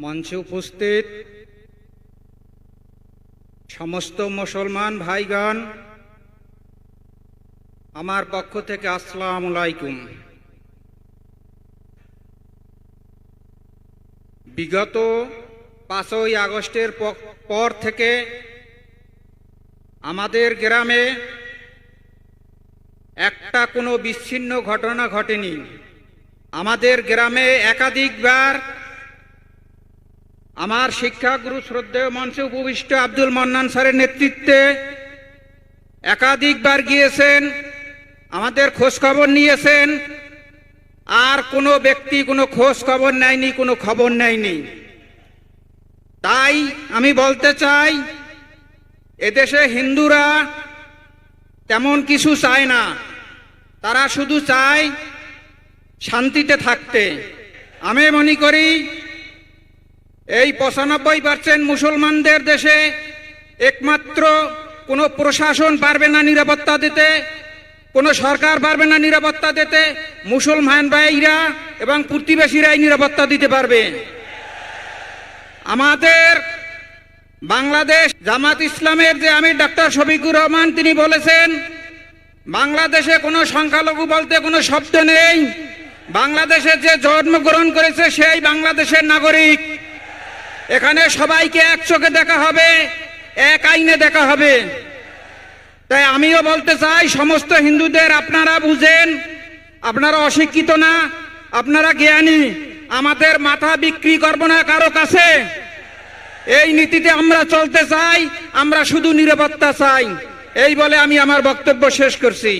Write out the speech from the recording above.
মঞ্চে উপস্থিত সমস্ত মুসলমান ভাইগণ, আমার পক্ষ থেকে আসসালাম আলাইকুম। বিগত পাঁচই আগস্টের পর থেকে আমাদের গ্রামে একটা কোনো বিচ্ছিন্ন ঘটনা ঘটেনি। আমাদের গ্রামে একাধিকবার আমার শিক্ষাগুরু শ্রদ্ধেয় মঞ্চে উপবিষ্ট আব্দুল মান্নান স্যারের নেতৃত্বে একাধিকবার গিয়েছেন, আমাদের খোঁজ খবর নিয়েছেন, আর কোনো ব্যক্তি কোনো খোঁজ খবর নেয়নি, কোনো খবর নেয়নি। তাই আমি বলতে চাই, এদেশে হিন্দুরা তেমন কিছু চায় না। তারা শুধু চায় শান্তিতে থাকতে। আমি মনে করি এই পঁচানব্বই পার্সেন্ট মুসলমানদের দেশে একমাত্র কোনো প্রশাসন পারবে না নিরাপত্তা দিতে, কোনো সরকার পারবে না নিরাপত্তা দিতে, মুসলমান ভাইরা এবং প্রতিবেশীরাই নিরাপত্তা দিতে পারবে। আমাদের বাংলাদেশ জামাত ইসলামের যে আমি ডাক্তার শফিকুর রহমান তিনি বলেছেন, বাংলাদেশে কোনো সংখ্যালঘু বলতে কোনো শব্দ নেই। বাংলাদেশে যে জন্মগ্রহণ করেছে সেই বাংলাদেশের নাগরিক। এখানে সবাইকে এক চোখে দেখা হবে, এক আইনে দেখা হবে। তাই আমিও বলতে চাই, সমস্ত হিন্দুদের আপনারা বুঝেন, আপনারা অশিক্ষিত না, আপনারা জ্ঞানী, আমাদের মাথা বিক্রি করব না কারও কাছে। এই নীতিতে আমরা চলতে চাই, আমরা শুধু নিরাপত্তা চাই। এই বলে আমি আমার বক্তব্য শেষ করছি।